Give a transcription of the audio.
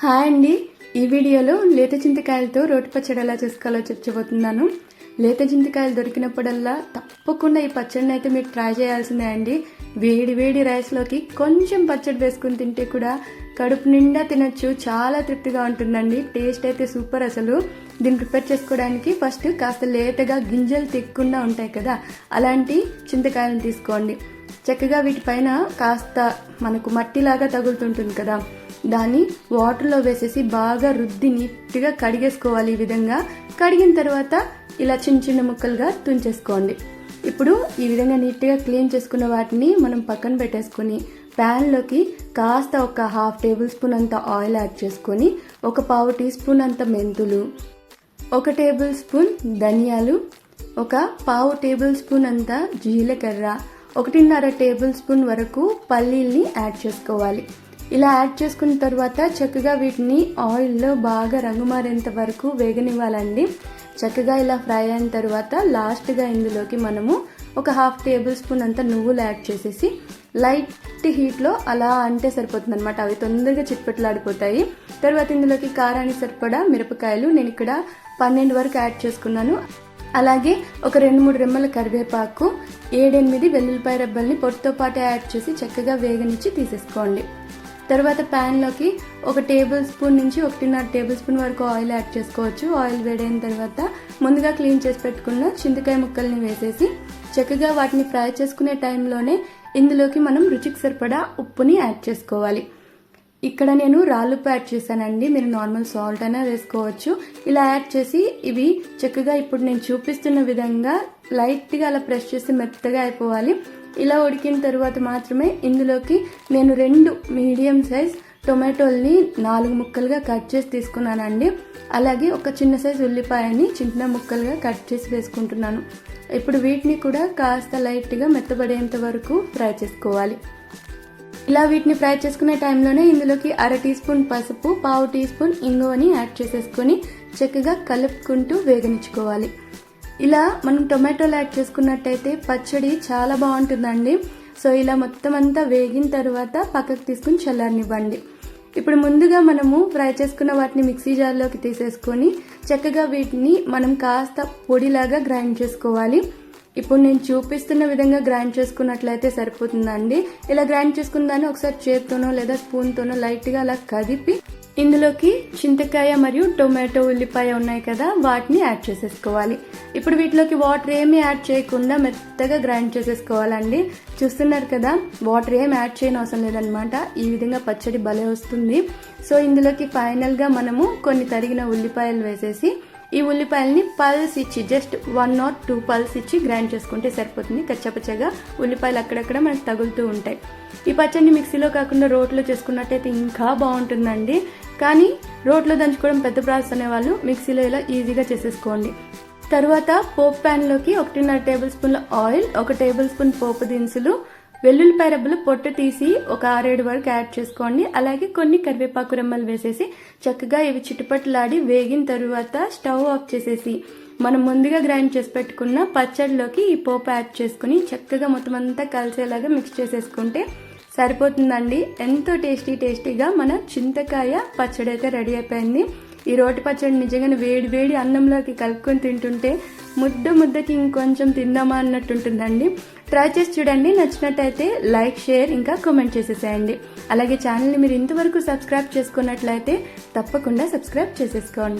Hi అండి. ఈ వీడియోలో లేత చింతకాయలతో రోటి పచ్చడి ఎలా చేసుకోవాలో చెప్పబోతున్నాను. లేత చింతకాయలు దొరికినప్పుడల్లా తప్పకుండా ఈ పచ్చడిని అయితే మీరు ట్రై చేయాల్సిందే అండి. వేడి వేడి రైస్లోకి కొంచెం పచ్చడి వేసుకుని తింటే కూడా కడుపు నిండా తినచ్చు చాలా తృప్తిగా ఉంటుందండి. టేస్ట్ అయితే సూపర్ అసలు. దీన్ని ప్రిపేర్ చేసుకోవడానికి ఫస్ట్ కాస్త లేతగా గింజలు తెక్కుండా ఉంటాయి కదా అలాంటి చింతకాయలను తీసుకోండి. చక్కగా వీటిపైన కాస్త మనకు మట్టిలాగా తగులుతుంటుంది కదా దాన్ని వాటర్లో వేసేసి బాగా రుద్ది నీట్గా కడిగేసుకోవాలి ఈ విధంగా. కడిగిన తర్వాత ఇలా చిన్న చిన్న ముక్కలుగా తుంచేసుకోండి. ఇప్పుడు ఈ విధంగా నీట్గా క్లీన్ చేసుకున్న వాటిని మనం పక్కన పెట్టేసుకొని ప్యాన్లోకి కాస్త ఒక హాఫ్ టేబుల్ స్పూన్ అంత ఆయిల్ యాడ్ చేసుకొని ఒక పావు టీ స్పూన్ అంత మెంతులు ఒక టేబుల్ స్పూన్ ధనియాలు ఒక పావు టేబుల్ స్పూన్ అంత జీలకర్ర ఒకటిన్నర టేబుల్ స్పూన్ వరకు పల్లీల్ని యాడ్ చేసుకోవాలి. ఇలా యాడ్ చేసుకున్న తర్వాత చక్కగా వీటిని ఆయిల్లో బాగా రంగు మారేంత వరకు వేగనివ్వాలండి. చక్కగా ఇలా ఫ్రై అయిన తర్వాత లాస్ట్గా ఇందులోకి మనము ఒక హాఫ్ టేబుల్ స్పూన్ అంత నువ్వులు యాడ్ చేసేసి లైట్ హీట్లో అలా అంటే సరిపోతుంది అనమాట అవి తొందరగా చిట్పెట్లాడిపోతాయి. తర్వాత ఇందులోకి కారానికి సరిపడా మిరపకాయలు నేను ఇక్కడ పన్నెండు వరకు యాడ్ చేసుకున్నాను. అలాగే ఒక రెండు మూడు రెమ్మల కరివేపాకు ఏడెనిమిది వెల్లుల్లిపాయ రెబ్బల్ని పొట్టుతో పాటు యాడ్ చేసి చక్కగా వేగనిచ్చి తీసేసుకోండి. తర్వాత ప్యాన్లోకి ఒక టేబుల్ స్పూన్ నుంచి ఒకటిన్నర టేబుల్ స్పూన్ వరకు ఆయిల్ యాడ్ చేసుకోవచ్చు. ఆయిల్ వేడైన తర్వాత ముందుగా క్లీన్ చేసి పెట్టుకున్న చింతకాయ ముక్కల్ని వేసేసి చక్కగా వాటిని ఫ్రై చేసుకునే టైంలోనే ఇందులోకి మనం రుచికి సరిపడా ఉప్పుని యాడ్ చేసుకోవాలి. ఇక్కడ నేను రాళ్ళుప్పు యాడ్ చేశానండి. మీరు నార్మల్ సాల్ట్ అయినా వేసుకోవచ్చు. ఇలా యాడ్ చేసి ఇవి చక్కగా ఇప్పుడు నేను చూపిస్తున్న విధంగా లైట్గా అలా ప్రెస్ చేసి మెత్తగా అయిపోవాలి. ఇలా ఉడికిన తర్వాత మాత్రమే ఇందులోకి నేను రెండు మీడియం సైజ్ టొమాటోల్ని నాలుగు ముక్కలుగా కట్ చేసి తీసుకున్నానండి. అలాగే ఒక చిన్న సైజ్ ఉల్లిపాయని చిన్న ముక్కలుగా కట్ చేసి వేసుకుంటున్నాను. ఇప్పుడు వీటిని కూడా కాస్త లైట్గా మెత్తబడేంత వరకు ఫ్రై చేసుకోవాలి. ఇలా వీటిని ఫ్రై చేసుకునే టైంలోనే ఇందులోకి అర టీ స్పూన్ పసుపు పావు టీ స్పూన్ ఇంగువని యాడ్ చేసేసుకొని చక్కగా కలుపుకుంటూ వేగనిచ్చుకోవాలి. ఇలా మనం టొమాటోలు యాడ్ చేసుకున్నట్టయితే పచ్చడి చాలా బాగుంటుందండి. సో ఇలా మొత్తం అంతా వేగిన తర్వాత పక్కకు తీసుకుని చల్లారనివ్వండి. ఇప్పుడు ముందుగా మనము ఫ్రై చేసుకున్న వాటిని మిక్సీ జార్లోకి తీసేసుకొని చక్కగా వీటిని మనం కాస్త పొడిలాగా గ్రైండ్ చేసుకోవాలి. ఇప్పుడు నేను చూపిస్తున్న విధంగా గ్రైండ్ చేసుకున్నట్లయితే సరిపోతుందండి. ఇలా గ్రైండ్ చేసుకున్న దాన్ని ఒకసారి చేత్తోనో లేదా స్పూన్తోనో లైట్గా అలా కదిపి ఇందులోకి చింతకాయ మరియు టొమాటో ఉల్లిపాయ ఉన్నాయి కదా వాటిని యాడ్ చేసేసుకోవాలి. ఇప్పుడు వీటిలోకి వాటర్ ఏమి యాడ్ చేయకుండా మెత్తగా గ్రైండ్ చేసేసుకోవాలండి. చూస్తున్నారు కదా వాటర్ ఏమి యాడ్ చేయని అవసరం లేదనమాట ఈ విధంగా పచ్చడి భలే వస్తుంది. సో ఇందులోకి ఫైనల్గా మనము కొన్ని తరిగిన ఉల్లిపాయలు వేసేసి ఈ ఉల్లిపాయలని పల్స్ ఇచ్చి just one or two pulse ఇచ్చి గ్రైండ్ చేసుకుంటే సరిపోతుంది. కచ్చపచ్చగా ఉల్లిపాయలు అక్కడక్కడ మనకు తగులుతూ ఉంటాయి. ఈ పచ్చడిని మిక్సీలో కాకుండా రోట్లో చేసుకున్నట్టయితే ఇంకా బాగుంటుందండి. కానీ రోట్లో దంచుకోవడం పెద్ద ప్రాసెస్ అనేవాళ్ళు మిక్సీలో ఇలా ఈజీగా చేసేసుకోండి. తర్వాత పోపు ప్యాన్లోకి ఒకటిన్నర టేబుల్ స్పూన్ల ఆయిల్ ఒక టేబుల్ స్పూన్ పోపు దినుసులు వెల్లుల్లిపాయ రబ్బలు పొట్టు తీసి ఒక ఆరేడు వరకు యాడ్ చేసుకోండి. అలాగే కొన్ని కరివేపాకు రెమ్మలు వేసేసి చక్కగా ఇవి చిటుపట్లాడి వేగిన తరువాత స్టవ్ ఆఫ్ చేసేసి మనం ముందుగా గ్రైండ్ చేసి పెట్టుకున్న పచ్చడిలోకి ఈ పోపు యాడ్ చేసుకుని చక్కగా మొత్తం అంతా కలిసేలాగా మిక్స్ చేసేసుకుంటే సరిపోతుందండి. ఎంతో టేస్టీ టేస్టీగా మన చింతకాయ పచ్చడి అయితే రెడీ అయిపోయింది. ఈ రోటి పచ్చడి నిజంగా వేడి వేడి అన్నంలోకి కలుపుకొని తింటుంటే ముద్ద ముద్దకి ఇంకొంచెం తిందామా అన్నట్టుంటుందండి ట్రై చేసి చూడండి. నచ్చినట్టయితే లైక్ షేర్ ఇంకా కామెంట్ చేసేసేయండి. అలాగే ఛానల్ని మీరు ఇంతవరకు సబ్స్క్రైబ్ చేసుకున్నట్లయితే తప్పకుండా సబ్స్క్రైబ్ చేసేసుకోండి.